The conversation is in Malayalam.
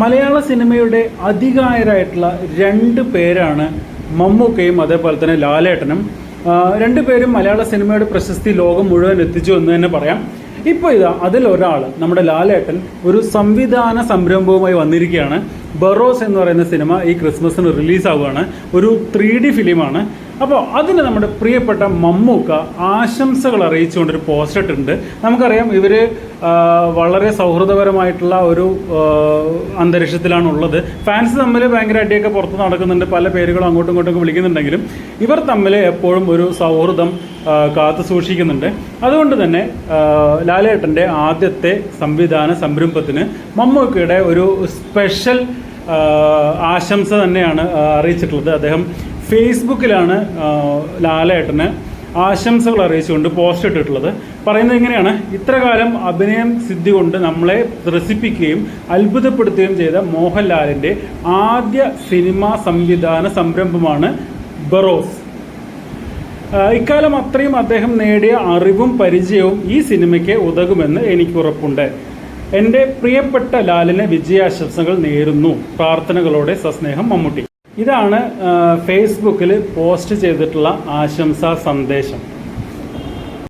മലയാള സിനിമയുടെ അധികായരായിട്ടുള്ള രണ്ട് പേരാണ് മമ്മൂക്കയും അതേപോലെ തന്നെ ലാലേട്ടനും. രണ്ടുപേരും മലയാള സിനിമയുടെ പ്രശസ്തി ലോകം മുഴുവൻ എത്തിച്ചു എന്ന് തന്നെ പറയാം. ഇപ്പോൾ ഇതാ അതിലൊരാൾ നമ്മുടെ ലാലേട്ടൻ ഒരു സംവിധാന സംരംഭവുമായി വന്നിരിക്കുകയാണ്. ബറോസ് എന്ന് പറയുന്ന സിനിമ ഈ ക്രിസ്മസിന് റിലീസാവുകയാണ്. ഒരു ത്രീ ഡി ഫിലിമാണ്. അപ്പോൾ അതിന് നമ്മുടെ പ്രിയപ്പെട്ട മമ്മൂക്ക ആശംസകൾ അറിയിച്ചുകൊണ്ടൊരു പോസ്റ്റ് ഇട്ടിട്ടുണ്ട്. നമുക്കറിയാം ഇവർ വളരെ സൗഹൃദപരമായിട്ടുള്ള ഒരു അന്തരീക്ഷത്തിലാണ് ഉള്ളത് ഫാൻസ് തമ്മിൽ ഭയങ്കര അടിയൊക്കെ പുറത്ത് നടക്കുന്നുണ്ട്. പല പേരുകളും അങ്ങോട്ടും ഇങ്ങോട്ടും വിളിക്കുന്നുണ്ടെങ്കിലും ഇവർ തമ്മിൽ എപ്പോഴും ഒരു സൗഹൃദം കാത്തു സൂക്ഷിക്കുന്നുണ്ട്. അതുകൊണ്ട് തന്നെ ലാലേട്ടന്റെ ആദ്യത്തെ സംവിധാന സംരംഭത്തിന് മമ്മൂക്കയുടെ ഒരു സ്പെഷ്യൽ ആശംസ തന്നെയാണ് അറിയിച്ചിട്ടുള്ളത്. അദ്ദേഹം ഫേസ്ബുക്കിലാണ് ലാലേട്ടന് ആശംസകൾ അറിയിച്ചുകൊണ്ട് പോസ്റ്റ് ഇട്ടിട്ടുള്ളത്. പറയുന്നത് എങ്ങനെയാണ് ഇത്രകാലം അഭിനയം സിദ്ധി കൊണ്ട് നമ്മളെ ത്രസിപ്പിക്കുകയും അത്ഭുതപ്പെടുത്തുകയും ചെയ്ത മോഹൻലാലിന്റെ ആദ്യ സിനിമാ സംവിധാന സംരംഭമാണ് ബറോസ്. ഇക്കാലം അത്രയും അദ്ദേഹം നേടിയ അറിവും പരിചയവും ഈ സിനിമയ്ക്ക് ഉതകുമെന്ന് എനിക്ക് ഉറപ്പുണ്ട്. എന്റെ പ്രിയപ്പെട്ട ലാലിന് വിജയാശംസകൾ നേരുന്നു. പ്രാർത്ഥനകളോടെ സസ്നേഹം മമ്മൂട്ടി. ഇതാണ് ഫേസ്ബുക്കിൽ പോസ്റ്റ് ചെയ്തിട്ടുള്ള ആശംസാ സന്ദേശം.